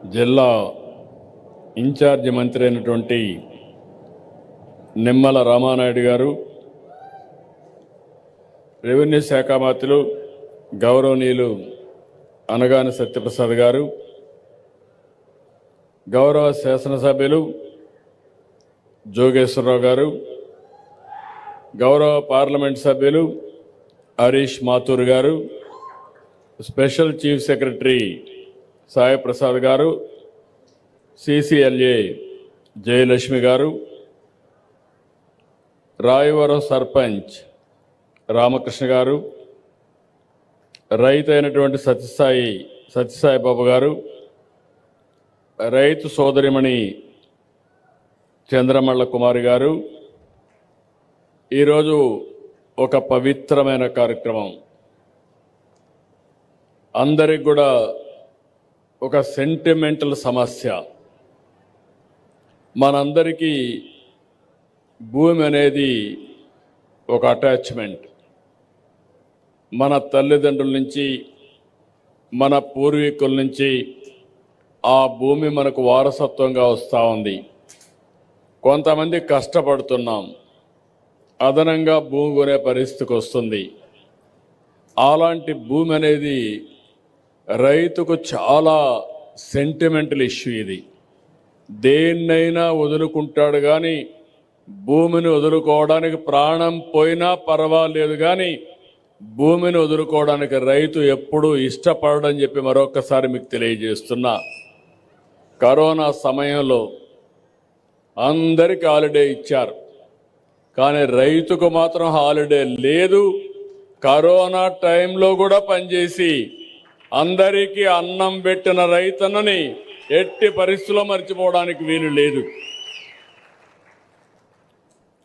జిల్లా ఇన్ఛార్జ్ మంత్రి అయినటువంటి నిమ్మల రామానాయుడు గారు రెవెన్యూ శాఖ మంత్రులు గౌరవనీయులు అనగాని సత్యప్రసాద్ గారు గౌరవ శాసనసభ్యులు జోగేశ్వరరావు గారు గౌరవ పార్లమెంట్ సభ్యులు హరీష్ మాథూర్ గారు స్పెషల్ చీఫ్ సెక్రటరీ సాయప్రసాద్ గారు సిసిఎల్ఏ జయలక్ష్మి గారు రాయవరం సర్పంచ్ రామకృష్ణ గారు రైతు అయినటువంటి సత్యసాయి సత్యసాయి బాబు గారు రైతు సోదరిమణి చంద్రమల్ల కుమారి గారు. ఈరోజు ఒక పవిత్రమైన కార్యక్రమం. అందరికి కూడా ఒక సెంటిమెంటల్ సమస్య. మనందరికీ భూమి అనేది ఒక అటాచ్మెంట్ మన తల్లిదండ్రుల నుంచి మన పూర్వీకుల నుంచి ఆ భూమి మనకు వారసత్వంగా వస్తూ ఉంది. కొంతమంది కష్టపడుతున్నాం. అదనంగా భూమి కొనే పరిస్థితికి వస్తుంది. అలాంటి భూమి అనేది రైతుకు చాలా సెంటిమెంటల్ ఇష్యూ ఇది. దేన్నైనా వదులుకుంటాడు కానీ భూమిని వదులుకోవడానికి ప్రాణం పోయినా పర్వాలేదు కానీ భూమిని వదులుకోవడానికి రైతు ఎప్పుడూ ఇష్టపడడని చెప్పి మరొకసారి మీకు తెలియజేస్తున్నా. కరోనా సమయంలో అందరికి హాలిడే ఇచ్చారు. కానీ రైతుకు మాత్రం హాలిడే లేదు. కరోనా టైంలో కూడా పనిచేసి అందరికీ అన్నం పెట్టిన రైతన్నని ఎట్టి పరిస్థితుల్లో మర్చిపోవడానికి వీలు లేదు.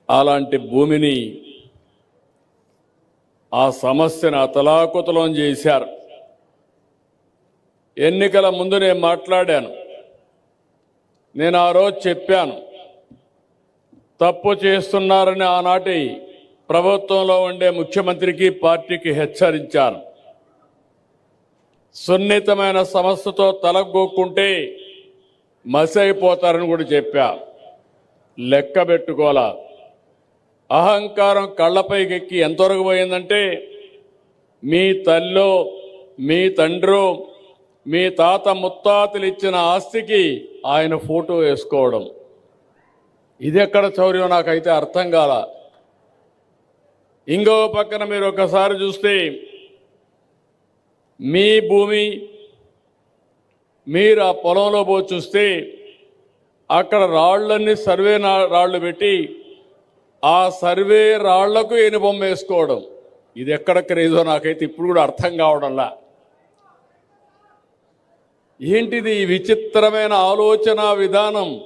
అలాంటి భూమిని ఆ సమస్యను అతలాకుతలం చేశారు. ఎన్నికల ముందు నేను మాట్లాడాను. నేను ఆ రోజు చెప్పాను. తప్పు చేస్తున్నారని ఆనాటి ప్రభుత్వంలో ఉండే ముఖ్యమంత్రికి పార్టీకి హెచ్చరించాను. సున్నితమైన సమస్యతో తలగొక్కుంటే మసి అయిపోతారని కూడా చెప్పా. లెక్క పెట్టుకోవాలా. అహంకారం కళ్ళపైకెక్కి ఎంతవరకు పోయిందంటే మీ తల్లో మీ తండ్రో మీ తాత ముత్తాతలు ఇచ్చిన ఆస్తికి ఆయన ఫోటో వేసుకోవడం. ఇది ఎక్కడ చౌర్యం నాకైతే అర్థం కాల. ఇంకో పక్కన మీరు ఒకసారి చూస్తే మీ భూమి మీరు ఆ పొలంలో పోయి చూస్తే అక్కడ రాళ్ళన్నీ సర్వే నా- రాళ్ళు పెట్టి ఆ సర్వే రాళ్ళకు ఎనుబొమ్మ వేసుకోవడం. ఇది ఎక్కడ క్రేజో నాకైతే ఇప్పుడు కూడా అర్థం కావడంలా. ఏంటిది ఈ విచిత్రమైన ఆలోచన విధానం?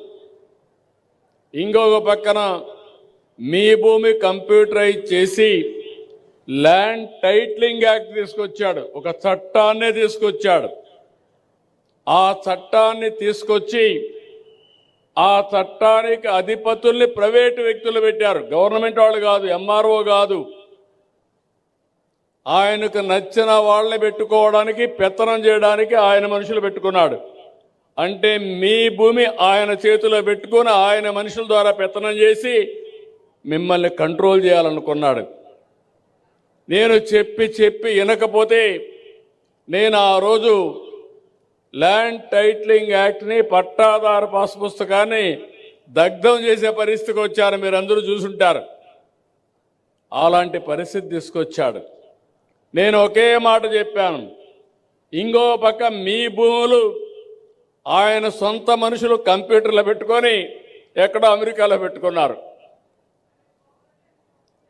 ఇంకొక పక్కన మీ భూమి కంప్యూటరైజ్ చేసి ల్యాండ్ టైట్లింగ్ యాక్ట్ తీసుకొచ్చాడు. ఒక చట్టాన్నే తీసుకొచ్చాడు. ఆ చట్టాన్ని తీసుకొచ్చి ఆ చట్టానికి అధిపతుల్ని ప్రైవేటు వ్యక్తులు పెట్టారు. గవర్నమెంట్ వాళ్ళు కాదు ఎంఆర్ఓ కాదు. ఆయనకు నచ్చిన వాళ్ళని పెట్టుకోవడానికి పెత్తనం చేయడానికి ఆయన మనుషులు పెట్టుకున్నాడు. అంటే మీ భూమి ఆయన చేతిలో పెట్టుకొని ఆయన మనుషుల ద్వారా పెత్తనం చేసి మిమ్మల్ని కంట్రోల్ చేయాలనుకున్నాడు. నేను చెప్పి చెప్పి వినకపోతే నేను ఆ రోజు ల్యాండ్ టైట్లింగ్ యాక్ట్ని పట్టాదారు పాస్ పుస్తకాన్ని దగ్ధం చేసే పరిస్థితికి వచ్చారు. మీరు అందరూ చూసుంటారు. అలాంటి పరిస్థితి తీసుకొచ్చాడు. నేను ఒకే మాట చెప్పాను. ఇంకో పక్క మీ భూములు ఆయన సొంత మనుషులు కంప్యూటర్లో పెట్టుకొని ఎక్కడో అమెరికాలో పెట్టుకున్నారు.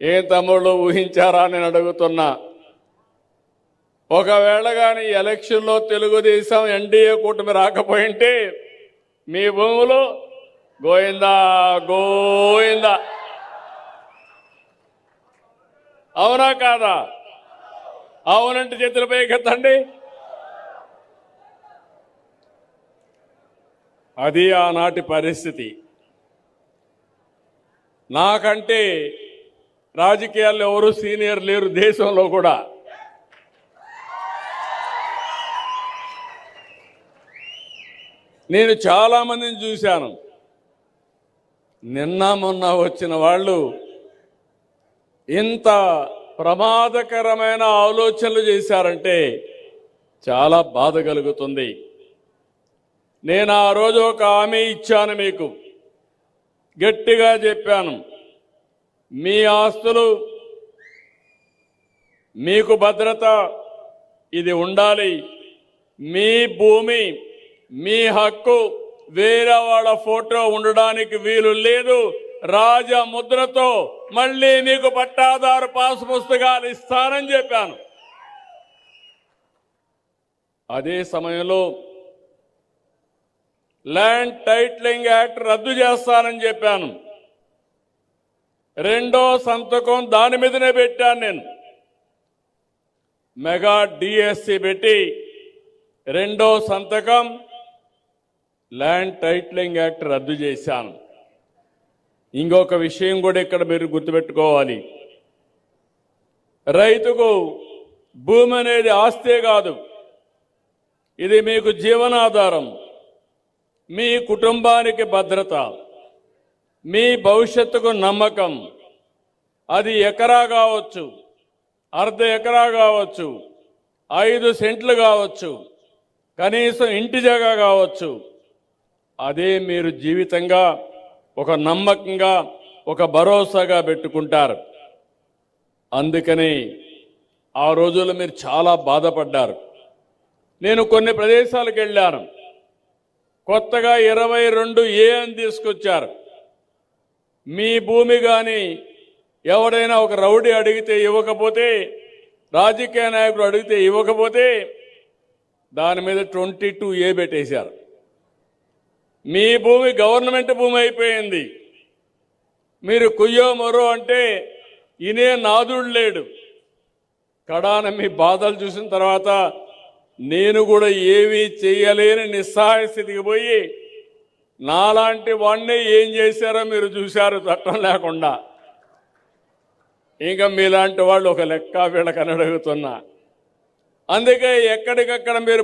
ఏం తమ్ముళ్ళు ఊహించారా అని నేను అడుగుతున్నా. ఒకవేళ కానీ ఎలక్షన్లో తెలుగుదేశం ఎన్డీఏ కూటమి రాకపోయింటే మీ భూములు గోయిందా? గోయిందా? అవునా కాదా? అవునంటే చేతులపై ఎత్తండి అది ఆనాటి పరిస్థితి. నాకంటే రాజకీయాల్లో ఎవరు సీనియర్ లేరు దేశంలో కూడా. నేను చాలా మందిని చూశాను. నిన్న మొన్న వచ్చిన వాళ్ళు ఇంత ప్రమాదకరమైన ఆలోచనలు చేశారంటే చాలా బాధ కలుగుతుంది. నేను ఆ రోజు ఒక హామీ ఇచ్చాను మీకు. గట్టిగా చెప్పాను. మీ ఆస్తులు మీకు భద్రత ఇది ఉండాలి. మీ భూమి మీ హక్కు వేరే వాళ్ళ ఫోటో ఉండడానికి వీలు లేదు. రాజ ముద్రతో మళ్ళీ మీకు పట్టాదారు పాస్ పుస్తకాలు ఇస్తానని చెప్పాను. అదే సమయంలో ల్యాండ్ టైట్లింగ్ యాక్ట్ రద్దు చేస్తానని చెప్పాను. రెండో సంతకం దాని మీదనే పెట్టాను నేను. మెగా డిఎస్సి పెట్టి రెండో సంతకం ల్యాండ్ టైట్లింగ్ యాక్ట్ రద్దు చేశాను. ఇంకొక విషయం కూడా ఇక్కడ మీరు గుర్తుపెట్టుకోవాలి. రైతుకు భూమి అనేది ఆస్తే కాదు. ఇది మీకు జీవనాధారం. మీ కుటుంబానికి భద్రత. మీ భవిష్యత్తుకు నమ్మకం. అది ఎకరా కావచ్చు అర్ధ ఎకరా కావచ్చు ఐదు సెంట్లు కావచ్చు కనీసం ఇంటి జాగా కావచ్చు. అదే మీరు జీవితంగా ఒక నమ్మకంగా ఒక భరోసాగా పెట్టుకుంటారు. అందుకని ఆ రోజుల్లో మీరు చాలా బాధపడ్డారు. నేను కొన్ని ప్రదేశాలకు వెళ్ళాను. కొత్తగా ఇరవై రెండు ఏ అని తీసుకొచ్చారు. మీ భూమి కానీ ఎవడైనా ఒక రౌడీ అడిగితే ఇవ్వకపోతే రాజకీయ నాయకుడు అడిగితే ఇవ్వకపోతే దాని మీద ట్వంటీ టూ ఏ పెట్టేశారు. మీ భూమి గవర్నమెంట్ భూమి అయిపోయింది. మీరు కుయ్యో మరో అంటే ఇనే నాదుడు లేడు. కడాన మీ బాధలు చూసిన తర్వాత నేను కూడా ఏమీ చేయలేని నిస్సహాయ స్థితికి పోయి నాలాంటి వాడినే ఏం చేశారో మీరు చూశారు చట్టం లేకుండా. ఇంకా మీలాంటి వాళ్ళు ఒక లెక్క వీళ్ళకని అడుగుతున్నా. అందుకే ఎక్కడికక్కడ మీరు